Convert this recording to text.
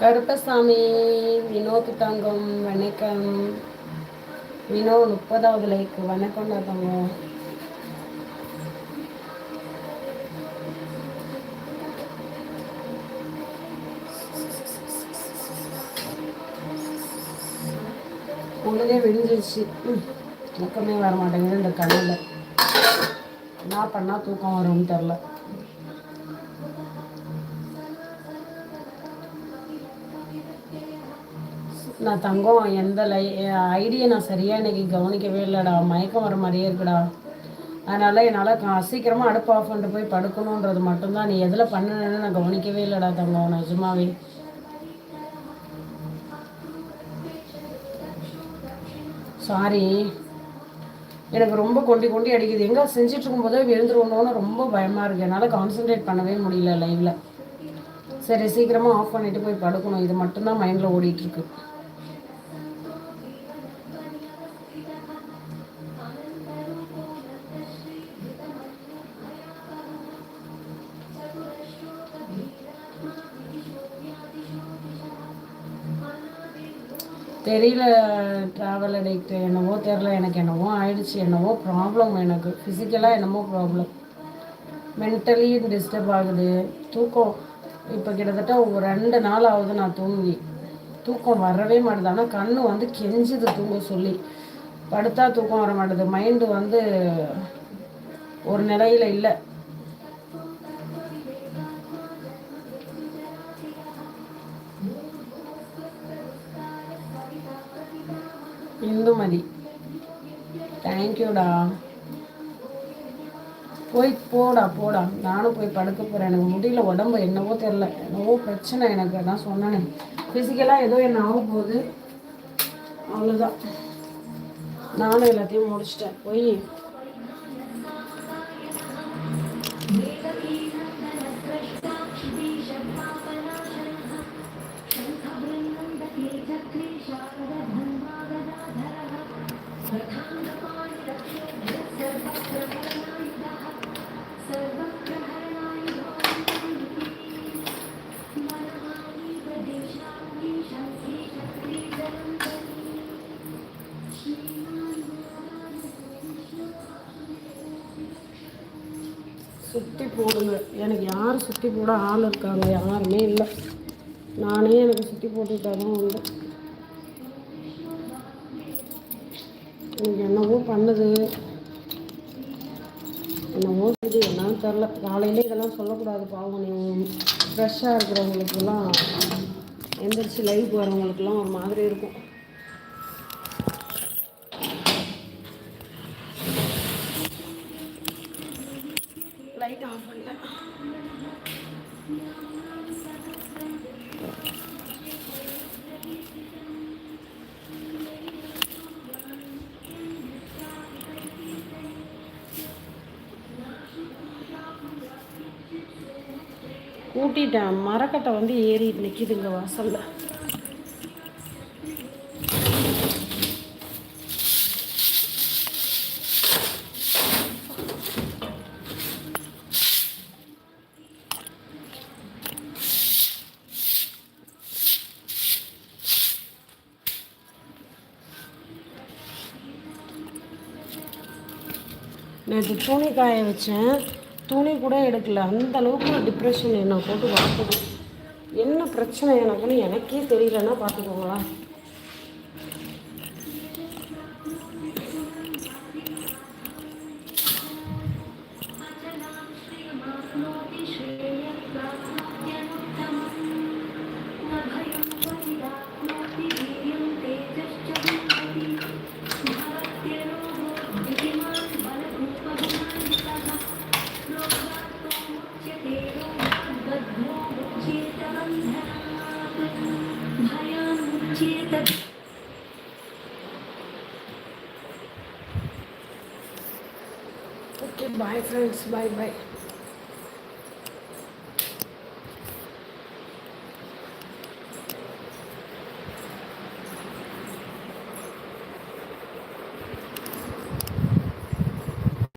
கருப்பசாமி வினோத் தங்கம் வணக்கம். வினோ முப்பதாவது லைக்கு வணக்கம் தங்கம் பொழுதே விடிஞ்சிருச்சு. தூக்கமே வர மாட்டேங்குது இந்த கண்ணில். என்ன பண்ணால் தூக்கம் வரும்னு தெரில. நான் தங்கம் எந்த லை ஐடியை நான் சரியாக இன்றைக்கி கவனிக்கவே இல்லைடா. மயக்கம் வர மாதிரியே இருக்குடா. அதனால் என்னால் சீக்கிரமாக அடுப்பு ஆஃப் பண்ணிட்டு போய் படுக்கணுன்றது மட்டும்தான். நீ எதில் பண்ணணுன்னு நான் கவனிக்கவே இல்லைடா தங்கம் நிஜமாவே. சாரி எனக்கு ரொம்ப கொண்டி கொண்டி அடிக்குது. எங்கே செஞ்சுட்டு இருக்கும்போதே விழுந்துருவோன்னு ரொம்ப பயமாக இருக்குது என்னால் கான்சென்ட்ரேட் பண்ணவே முடியல லைவில் சரி சீக்கிரமாக ஆஃப் பண்ணிவிட்டு போய் படுக்கணும். இது மட்டும்தான் மைண்டில் ஓடிட்டுருக்கு தெரியல ட்ராவல் அடிக்ட் என்னவோ தெரில எனக்கு என்னவோ ஆயிடுச்சு என்னவோ ப்ராப்ளம் எனக்கு. ஃபிசிக்கலாக என்னமோ ப்ராப்ளம் மென்டலி டிஸ்டர்ப் ஆகுது. தூக்கம். இப்போ கிட்டத்தட்ட ஒரு ரெண்டு நாள் ஆகுது நான் தூங்கி. தூக்கம் வரவே மாட்டேது. ஆனால் கண்ணு வந்து கெஞ்சுது தூங்க சொல்லி. படுத்தா தூக்கம் வர மாட்டேது. மைண்டு வந்து ஒரு நிலையில் இல்லை. இந்துமதி. தேங்க்யூடா போய் போடா போடா. நானும் போய் படுக்க போகிறேன் எனக்கு முடியல உடம்பு என்னவோ தெரில என்னவோ பிரச்சனை எனக்கு அதான் சொன்னேனே. ஃபிசிக்கலாக ஏதோ என்ன ஆக போகுது. அவ்வளோதான் நானும் எல்லாத்தையும் முடிச்சிட்டேன். போய் சுற்றி போடுங்க. எனக்கு யார் சுற்றி போட ஆள் இருக்காங்க? யாருமே இல்லை. நானே எனக்கு சுற்றி போட்டுக்கிட்டால் உண்டு. எனக்கு என்னவோ பண்ணுது. என்னவோ இது என்னன்னு தெரில காலையிலே இதெல்லாம் சொல்லக்கூடாது பாவம். நீ ஃப்ரெஷ்ஷாக இருக்கிறவங்களுக்கெல்லாம் எந்திரிச்சு லைவ் வரவங்களுக்கெல்லாம் ஒரு மாதிரி இருக்கும். லைட் ஆஃப் பண்ணிட்டேன் கூட்டிட்டேன். மரக்கட்டை வந்து ஏறி நிற்கிதுங்க வாசலில். நேற்று துணி காய வச்சேன். துணி கூட எடுக்கல. அந்த அளவுக்கு டிப்ரெஷன் என்னை போட்டு வாக்குது என்ன பிரச்சனை எனக்குன்னு எனக்கே தெரியலன்னா பார்த்துக்கோங்களா ஓகே பாய் ஃப்ரெண்ட்ஸ் பாய் பாய்